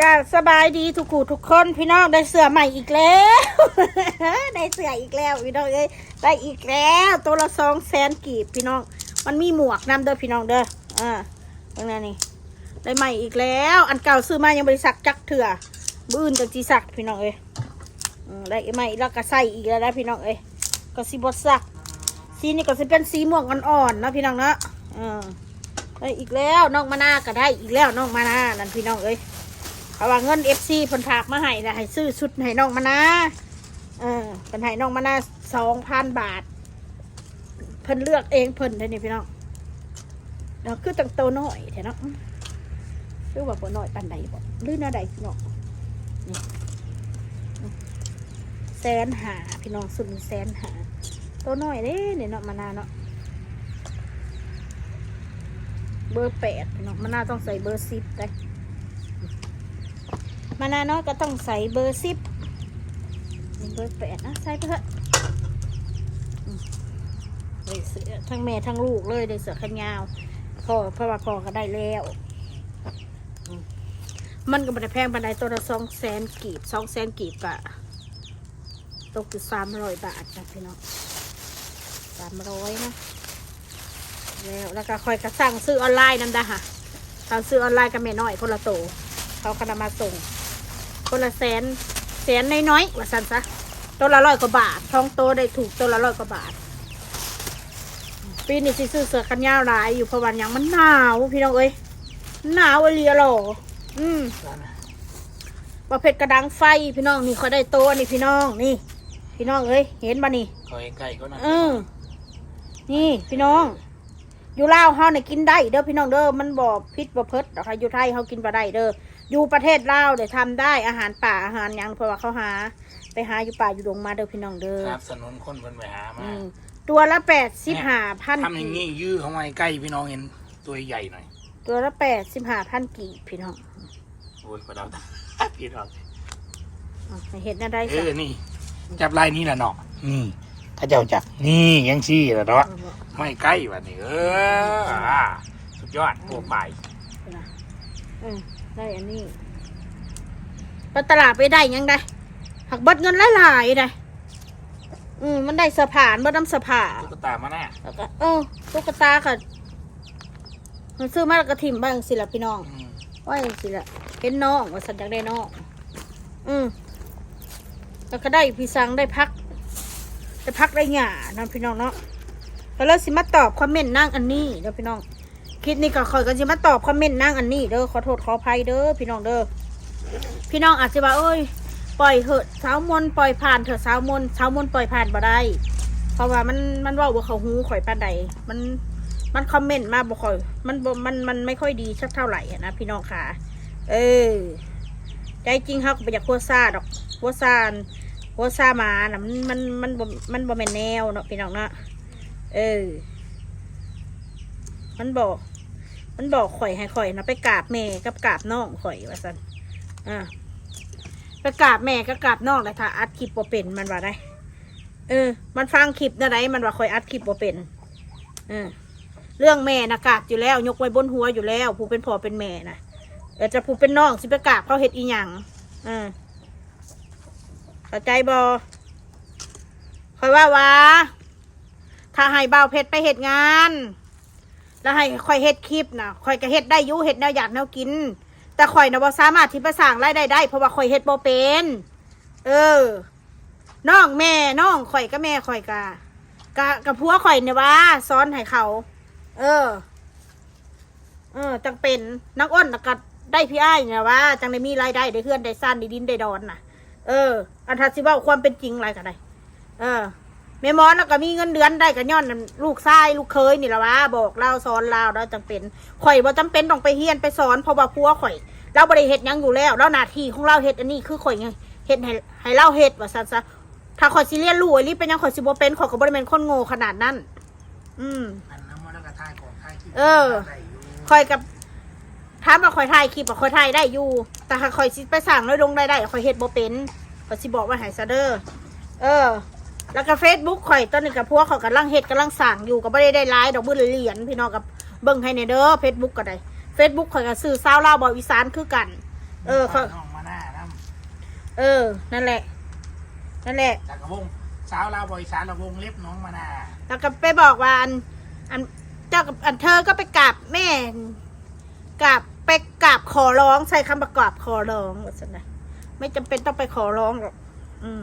ก็สบายดีทุกคู่ทุกคนพี่น้องได้เสื้อใหม่อีกแล้ว ได้เสื้ออีกแล้วพี่น้องเอ้ยได้อีกแล้วตัวละสองแสนกีบพี่น้อง มันมีหมวกนำเด้อพี่น้องเด้ออ่าตรงนั้นนี่ได้ใหม่อีกแล้ว อันเก่าซื้อมายังบริษัทจักเถื่อบื้นจังจีสักพี่น้องเอ้ยได้ใหม่แล้วก็ใส่อีกแล้วนะพี่น้องเอ้ยก็สิบดสักสีนี่ก็จะเป็นสีม่วงอ่อนๆนะพี่น้องเนาะอ่าได้อีกแล้วน้องมานาก็ได้อีกแล้วน้องมานานั่นพี่น้องเอ้ย ราะว่าเงินเอฟซีเพิ่นฝากมาให้นะให้ซื้อชุดให้น้องมานะเออเพิ่นให้น้องมานะสองพันบาท เพิ่นเลือกเองเพิ่นได้นี่พี่น้องเราคือตั้งโตน้อยแท้เนาะหรือว่าบ่น้อยปานใดบ่หรือหน้าใดพี่น้องนี่แสนหาพี่น้องสุดแสนหาโตน้อยเด้เนี่ยเนาะมานาเนาะเบอร์แปดพี่น้องมานาต้องใส่เบอร์สิบได้ มานาน้อยก็ต้องใส่เบอร์สิบเบอร์แปดนะใส่ไปเถอะอืมได้เสือทั้งแม่ทั้งลูกเลยได้เสือขันยาวพอพระว่าพอก็ได้แล้ว มันก็ไม่ไดแพงปานใดตัวละสองแสนกีบสองแสนกีบกะตกอยู่สามร้อยบาทนะพี่น้องสามร้อยนะแล้วแล้วก็คอยกระสั่งซื้อออนไลน์นั่นได้ค่ะสั่งซื้อออนไลน์กับแม่น้อยคนละโตเขาก็นำมาส่ง คนละแสนแสนน้อยๆว่าสันซะตัวละร้อยกว่าบาทท้องโตได้ถูกตัวละร้อยกว่าบาท ปีนี้สิซื้อเสื้อกันยาวหลายอยู่เพราะวันยังมันหนาวพี่น้องเอ้ยหนาวเอเลียหรออืมว่าเผ็ดกระดังไฟพี่น้องนี่เขาได้โตอันนี่พี่น้องนี่ พี่น้องเอ้ยเห็นมานี่คอยใกล้ก็นะเออนี่พี่น้องอยู่ลาวเฮาเนี่ยกินได้เด้อพี่น้องเด้อมันบ่พิษบ่เพิดดอกค่ะอยู่ไทยเฮากินบ่ได้เด้อ อยู่ประเทศลาวเดี๋ยวทำได้อาหารป่าอาหารหยังเพราะว่าเขาหา ไปหาอยู่ป่าอยู่ดงมาเด้อพี่น้องเด้อครับสนุนคนเพิ่นไปหามาอืมตัวละแปดสิบห้าพันทำอย่างนี้ยื้อเข้ามาใกล้พี่น้องเห็นตัวใหญ่หน่อยตัวละแปดสิบห้าพันกี่พี่น้องโอ้ยพอดาวตา พี่น้องอะให้เห็นอะไรเอสักอนี่ จับลายนี้แหละเนาะนี่ถ้าเจ้าจับนี่ยังซี่แหละเนาะไม่ใกล้วันนี้เอออ่าสุดยอดตัวไปอืม ได้อันนี้ไปตลาดไปได้ยังได้หักเบิดเงินหลายๆได้อืมมันได้สะพานเบิดน้ำสะพานตุ๊กตามาแน่แล้วก็เออตุ๊กตาค่ะมันซื้อมาแล้วก็ถิ่มบ้างสิละพี่น้องอืมว่าอย่างสิละเห็นน้องว่าสันอยากได้น้องอืมแล้วก็ได้พี่สังได้พักได้พักได้หยาเนาะพี่น้องเนาะแล้วเราสิมาตอบคอมเมนต์นั่งอันนี้เด้อพี่น้อง คลิปนี้ก็คอยกันสิมาตอบคอมเมนต์นั่งอันนี้เด้อขอโทษขออภัยเด้อพี่น้องเด้อพี่น้องอาจจะว่าเอ้ยปล่อยเหอะสาวมนปล่อยผ่านเถอะสาวมนสาวมนปล่อยผ่านบ่ได้ เพราะว่ามันมันว่าบ่เขาหูข่อยปานใดมันมันคอมเมนต์มาบ่ค่อย มันมันมันไม่ค่อยดีสักเท่าไหร่นะพี่น้องค่ะ เออใจจริงเขาก็ไปอยากพัวซาดอกพัวซานพัวซาหมานะมันมันมันมันบ่แม่นแนวเนาะพี่น้องเนาะเออ มันบอก มันบอกข่อยให้ข่อยนะไปกราบแม่กับกราบน้องข่อยว่าซั่นอ่าไปกราบแม่กับกราบน้องเลยถ้าอัดคลิปบ่เป็นมันว่าได้เออ มันฟังคลิปนะไดมันว่าคอยอัดคลิปบ่เป็นเออเรื่องแม่นะกราบอยู่แล้ว ยกไว้บนหัวอยู่แล้ว ผู้เป็นพ่อเป็นแม่นะเออจะผู้เป็นน้องสิไปกราบเขาเฮ็ดอีหยังเออเข้าใจบอคอยว่าว่าถ้าให้บ่าเพชรไปเฮ็ดงาน แล้วให้คอยเฮ็ดคลิปนะคอยก็เฮ็ดได้ยู่เฮ็ดแนวอยากแนวกิน แต่คอยนะบ่สามารถที่จะสร้างรายได้ได้ เพราะว่าคอยเฮ็ดบ่เป็น เออน้องแม่น้องข่อยก็แม่ข่อยกะกะกับพัวข่อยเนี่ยว่าซ้อนให้เขา เออ เออ จังเป็นนักอ้นนะก็ได้พี่อ้ายเนี่ยว่า จังได้มีรายได้ได้เพื่อนได้สั้นได้ดินได้ดอนน่ะ เออ อันทัดสิว่าความเป็นจริงอะไรกันได้เออ แม่หมอนแล้วก็มีเงินเดือนได้กันย้อนลูกชายลูกเคยนี่แหละว่าบอกเล่าสอนเล่าแล้วจังเป็นข่อยว่าจำเป็นต้องไปเฮียนไปสอนเพราะว่าพัวข่อย เราบริเหตุยังอยู่แล้วแล้วหน้าที่ของเราเฮ็ดอันนี้คือข่อยไงเฮ็ดให้ให้เราเฮ็ดว่าซั่นซะถ้าข่อยสิเรียนรู้ไอ้นี่เป็นหยังข่อยสิบ่เป็นข่อยก็บ่ได้เป็นคนโง่ขนาดนั้น อืมอันน้ำมันแล้วก็ทายของทายขี้เออข่อยกับถามว่าข่อยถ่ายคลิปอะข่อยถ่ายได้อยู่ แต่ถ้าข่อยสิไปสั่งน้อยลงได้ได้ข่อยเฮ็ดบ่เป็นข่อยสิบอกว่าให้ซะเด้อเออ แล้วก็ Facebook ข่อยตอนนี้กับพวกเขากำลังเฮ็ดกำลังสั่งอยู่ก็บ่ได้ได้หลายดอกเบี้ยเหรียญพี่น้องกับเบิ่งให้ในเด้อ Facebook ก็ได้ Facebook ข่อยก็ซื้อซาวลาวบ่อีสานคือกัน เออเขาน้องมาหน้าน้เออ นั่นแหละ นั่นแหละำจากกระวงสาวลาวบริสารระวงเล็บน้องมาหน้าแล้วก็ไปบอกว่าอันอันเจ้ากับอันเธอก็ไปกราบแม่กราบไปกราบขอร้องใช้คำประกราบขอร้องว่าสนะไม่จำเป็นต้องไปขอร้องหรอกอืม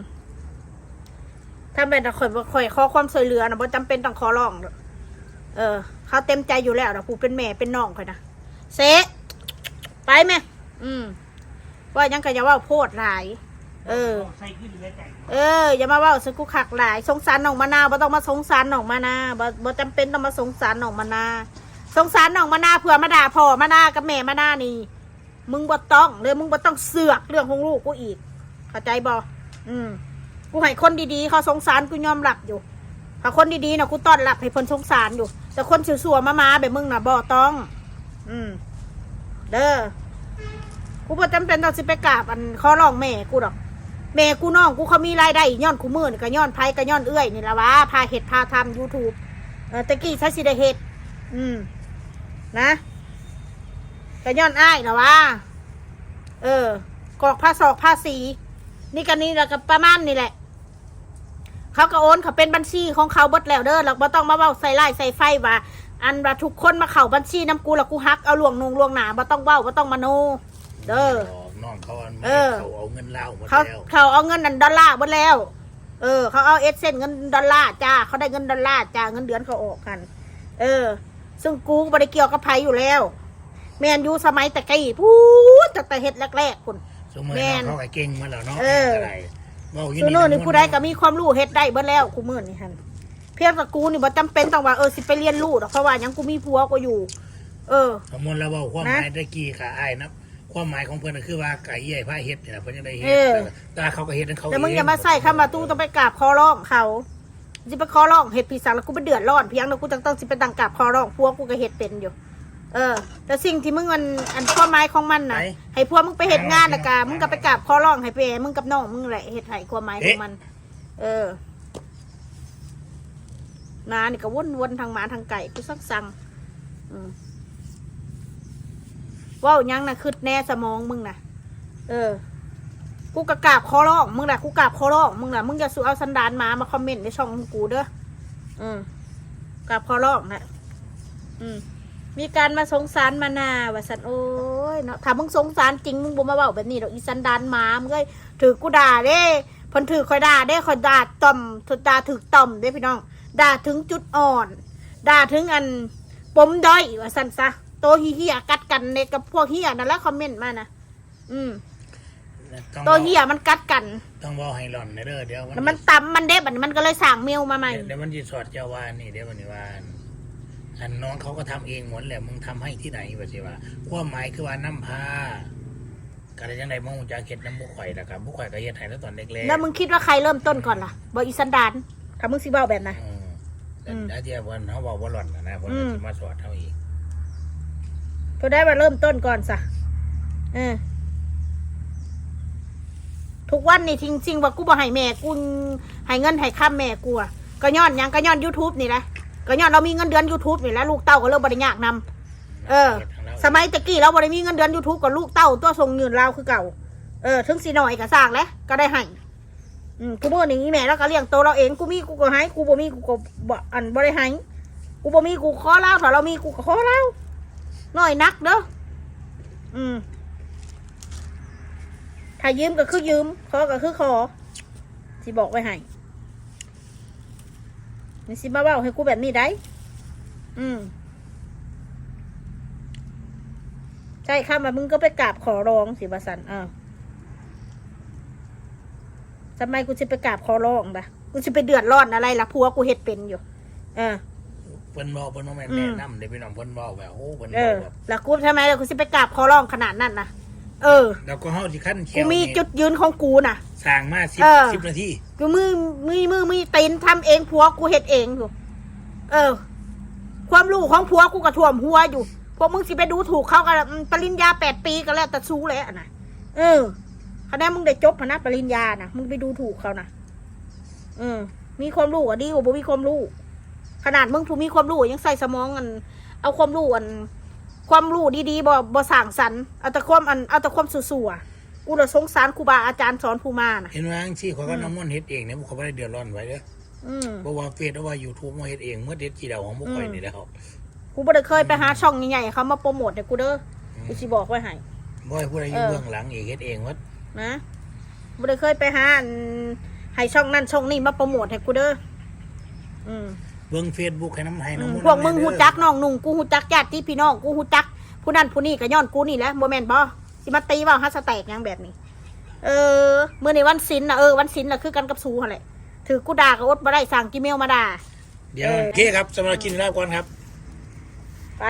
ถ้าเป็นต่ข่อยข่อยขอความช่วยเหลือนะบ่จำเป็นต้องขอร้อง เออ เขาเต็มใจอยู่แล้วนะผู้เป็นแม่เป็นน้องข่อยนะเซะไปแม่อืมว่ายังก็อย่าว่าโพดหลาย เออ ใส่ขึ้นเลยแต่เออ อย่ามาว่าสกกูขักหลาย สงสารน้องมะนาวบ่ต้องมาสงสารน้องมะนาวบ่บ่จำเป็นต้องมาสงสารน้องมะนาวสงสารน้องมะนาวเผื่อมาด่าพ่อมะนาวกับแม่มะนาวนี่ มึงบ่ต้องเลยมึงบ่ต้องเสือกเรื่องของลูกกูอีก เข้าใจบ่อืม กูให้คนดีๆเขาสงสารกูยอมรับอยู่ถ้าคนดีๆนะกูต้อนรับให้เพิ่นสงสารอยู่ แต่คนสัวๆมาๆแบบมึงนะบ่ต้อง อืม เด้อกูบ่จำเป็นต้องสิไปกราบอันขอร้องแม่กูดอกแม่กูน้องกูเขามีรายได้ย้อนกูมือนี่ก็ย้อนไผก็ย้อนเอื้อยนี่ละวะพาเห็ดพาทำยูทูบเออตะกี้ใช้สิได้เห็ดอืม นะก็ย้อนอ้ายละวะเออกอกผ้าศอกผ้าสี นี่กันนี่แล้วก็ประมาณนี่แหละ เขาก็โอนเขาเป็นบัญชีของเขาเบิดแล้วเด้อเราบ่ต้องมาเว้าใส่ไล่ใส่ไฟว่า อันว่าทุกคนมาเข้าบัญชีน้ำกูแล้วกูฮักเอาหลวงนงหลวงหนาบ่ต้องเว้าบ่ต้องมาโน เด้อ น้องเขาอันเออ เขาเอาเงินเล่าหมดเขาแล้วเขาเอาเงินนันดอลลาร์หมดแล้ว เออ เขาเอาเอสเซนเงินดอลลาร์จ้าเขาได้เงินดอลลาร์จ้าเงินเดือนเขาออกกัน เออ ซึ่งกูก็ไม่ได้เกี่ยวกับไผอยู่แล้ว แมนยูสมัยแต่กี้พูดจากแต่เฮ็ดแรกๆคุณ สมัยแม่น้องนเขาก็เก่งมาแล้วเนาะเออะไรเว้าอยู่ ซูโน่นี่ผู้ใดก็มีความรู้เฮ็ดได้เบิดแล้วกูมื่อนี่ฮันเพียงแต่กูนี่บ่จำเป็นต้องว่าเออสิไปเรียนรู้ดอกเพราะว่าหยังกูมีผัวกูอยู่ เออสมมติแล้วเว่าความหนะมายตะกี้ค่ะอ้ายนะความหมายของเพิ่นก็คือว่าไก่ใหญ่ผ้าเฮ็ดนี่แหละเพิ่นจะได้เฮ็ดเออแต่เขาก็เฮ็ดของเขาแต่มึงเอย่ามาใส่เข้ามาตู้ต้องไปกราบคอร้องเขาสิไปคอร้องเฮ็ดพี่สังแล้วกูไปเดือดร้อนเพียงแล้วกูจังต้องสิไปดังกราบคอร้องพวกกูก็เฮ็ดเป็นอยู่ เออ แต่สิ่งที่มึงมันอันความหมายของมันน่ะไหน ให้พวกมึงไปเฮ็ดงานและกะมึงก็ไปกราบคอร้องให้ไปมึงกับน้องมึงแหละเฮ็ดให้ความหมายของมัน เออนานี่ก็วนๆทางหมาทางไก่กูสักสั่งอืมเว้าหยังน่ะคืดแน่สมองมึงน่ะเออ กูกะกราบคอร้องมึงแหละกูกราบคอร้องมึงแหละมึงอย่าสู้เอาสันดานหมามาคอมเมนต์ในช่องของกูเด้ออืมกราบคอร้องนะอืม มีการมาสงสารมานาว่าสันโอ้ยเนาะถ้ามึงสงสารจริงมึงบ่มาเว้าแบบนี้ดอกอีสันดานหมามึงเอ้ยถือกูด่าเด้เพิ่นถือคอยด่าเด้คอยด่าต่อมถือด่าถือต่อมเด้พี่น้อง ด่าถึงจุดอ่อน ด่าถึงอันปมด้อยว่าสันซะโตเฮียๆกัดกันในกับพวกเฮียนั่นแหละคอมเมนต์มานะอืมต้องโตเฮียมันกัดกัน ต้องเว้าให้หล่อนเด้อเดี๋ยวแล้วมันตำมันเด็บอันนี้มันก็เลยสั่งเมลมาใหม่ เดี๋ยวมันสิสอดเจ้าว่านี่เดี๋ยวมันนี่ว่า อันน้องเขาก็ทำเองหมดแหละมึงทำให้ที่ไหนว่าสิว่าความหมายคือว่าน้ำพาก็ได้จังไดมึงจะเฮ็ดน้ำบุข่อยล่ะครับบุข่อยก็เฮ็ดให้แล้วตอนเด็กๆแล้วมึงคิดว่าใครเริ่มต้นก่อนล่ะบอกอีสันดานถ้ามึงสิเบ้าแบบนะอืมแต่อืมอาเทียบวันเขาบอกว่าหล่อนนะนะเพราะอืมจะมาสอดเท่าอีกก็ได้มาเริ่มต้นก่อนสะเออทุกวันนี่ทิ้งจริงๆว่ากูบ่ให้แม่กูให้เงินให้ข้ามแม่กูอะก็ย้อนหยังก็ย้อน YouTube นี่แหละ ก็ย้อนเรามีเงินเดือน YouTube นี่แหละลูกเต้าก็เริ่มบริยากนำ เออ สมัยตะกี้เราบริมีเงินเดือน YouTube กับลูกเต้าตัวทรงเงินเราคือเก่า เออ ถึงสีหน่อยก็สร้างแล้วก็ได้ให้อืมกูเมื่อนี้แม่แล้วก็เลี้ยงโตวเราเองกูมีกูก็ให้กูบ่มีกูก็บ่อันบ่ได้ให้กูบ่มีกูขอเล่าถ้าเรามีกูก็ขอเล่าน้อยนักเด้ออืมถ้ายืมก็คือยืมขอก็คือขอสิบอกไว้ให้ นี่สิมาเว้าให้กูแบบนี้ได้ อืมใช่ค่ะมามึงก็ไปกราบขอร้องสิบาสันอ้าวทำไมกูจะไปกราบขอร้องล่ะ กูจะไปเดือดร้อนอะไรล่ะผัวกูเฮ็ดเป็นอยู่เออเพิ่นบอกเพิ่นว่าแม่นอืมแนะนำเดี๋ยวพี่น้องเพิ่นบอกแบบโอ้เพิ่นเอบออกแบบ แล้วกูทำไมล่ะกูจะไปกราบขอร้องขนาดนั้นนะ เออ แล้วก็เฮาสิขั้นเขีกูยวมีนี่จุดยืนของกูน่ะ สร้างมาสิบเออ สิบนาทีกูมือมือมือมือตีนทำเองผัวกูเฮ็ดเองอยู่ เออ ความรู้ของผัวกูกระท่วมหัวอยู่พวกมึงสิไปดูถูกเขากันปริญญาแปดปีก็แล้วแต่สู้แล้วนะเออคะแนนมึงได้จบพนะปริญญานะมึงไปดูถูกเขานะเออ มีความรู้อะดีกว่าบ่มีความรู้ ขนาดมึงผู้มีความรู้ยังใส่สมองอัน เอาความรู้อัน ความรู้ดีๆบ่บ่สร้างสรรค์เอาแต่ความอันเอาแต่ความสั่วๆกูละสงสารครูบาอาจารย์สอนผู้มาน่ะ เห็นว่าจังซี่เขาก็น้ำมันต์เฮ็ดเองเนี่ยเขาบ่ได้เดือดร้อนไว้เด้ออืมเพราะว่าเฟซหรือว่า YouTube มาเฮ็ดเองเมื่อเด็ดกี่ดาวของบุคคลนี่แหล้วกูบ่ได้เคยไปหาช่องใหญ่ๆเขามาโปรโมทให้กูเด้อกูสิบอกไว้ให้ บ่ให้ผู้ใดอยู่เออเบื้องหลังเองเฮ็ดเองว่านะบ่ได้เคยไปหาอันให้ช่องนั่นช่องนี้มาโปรโมทให้กูเด้อ อืม เบื้อง Facebook ให้น้ำให้อืน้ำมมันต์พวกมึงเด้อฮู้จักน้องนุ่งกูฮู้จักญาติพี่น้องกูฮู้จัก ผู้นั้นผู้นี้ก็ย้อนกูนี่แหละบ่แม่นบ่สิมาตีว่าฮัสแตกหยังแบบนี้ เออมื้อนี้วันศิลน่ะเออวันศิลน่ะคือกันกับสูหั่นแหละถือกูด่าก็อดบ่ได้สั่งกิเมลมาด่าเดี๋ยวเออโอเคครับสำหรับกินลาบก่อนครับ ไป